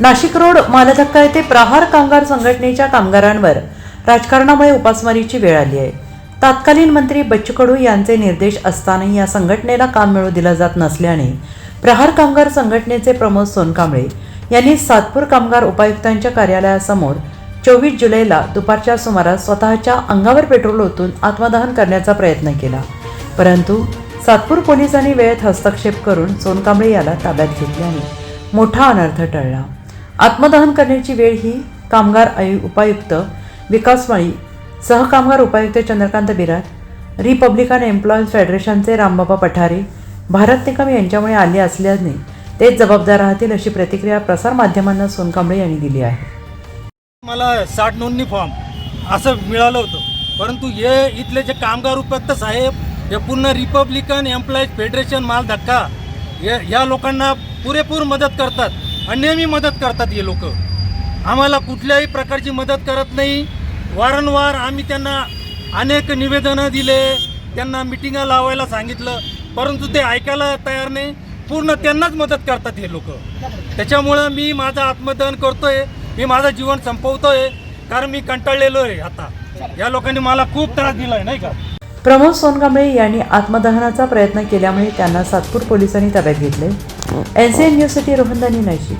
Nashik road Maldhakka येथे प्रहार कामगार संघटनेच्या कामगारांवर राजकारणामुळे उपासमारीची वेळ आली आहे. तत्कालीन मंत्री बच्चू कडू यांचे निर्देश असतानाही या संघटनेला काम मिळू दिला जात नसल्याने प्रहार कामगार संघटनेचे प्रमोद सोनकांबळे यांनी सातपूर कामगार उपायुक्तांच्या कार्यालयासमोर चोवीस जुलैला दुपारच्या सुमारास स्वतःच्या अंगावर पेट्रोल ओतून आत्मदहन करण्याचा प्रयत्न केला. परंतु सातपूर पोलिसांनी वेळेत हस्तक्षेप करून सोनकांबळे याला ताब्यात घेतल्याने मोठा अनर्थ टळला. आत्मदहन करण्याची वेळ ही कामगार आयु उपायुक्त विकास माळी सहकामगार उपायुक्त चंद्रकांत बिराट रिपब्लिकन एम्प्लॉईज फेडरेशनचे रामबाबा पठारे भारत निकम यांच्यामुळे आले असल्याने तेच जबाबदार राहतील अशी प्रतिक्रिया प्रसारमाध्यमांना सोनकांबळे यांनी दिली आहे. मला साठ नोंदणी फॉर्म असं मिळालं होतं. परंतु हे इथले जे कामगार उपायुक्त साहेब हे पूर्ण रिपब्लिकन एम्प्लॉईज फेडरेशन माल धक्का या या लोकांना पुरेपूर मदत करतात. नेहमी मदत करतात हे लोक. आम्हाला कुठल्याही प्रकारची मदत करत नाही. वारंवार आम्ही त्यांना अनेक निवेदनं दिले त्यांना मिटिंगा लावायला सांगितलं परंतु ते ऐकायला तयार नाही. पूर्ण त्यांनाच मदत करतात हे लोक. त्याच्यामुळं मी माझं आत्मदहन करतोय मी माझं जीवन संपवतोय कारण मी कंटाळलेलो आहे आता. या लोकांनी मला खूप त्रास दिलाय नाही का? प्रमोद सोनकांबळे यांनी आत्मदहनाचा प्रयत्न केल्यामुळे त्यांना सातपूर पोलिसांनी ताब्यात घेतले. Ενσένιο ότι η Ροβεντανή να έχει.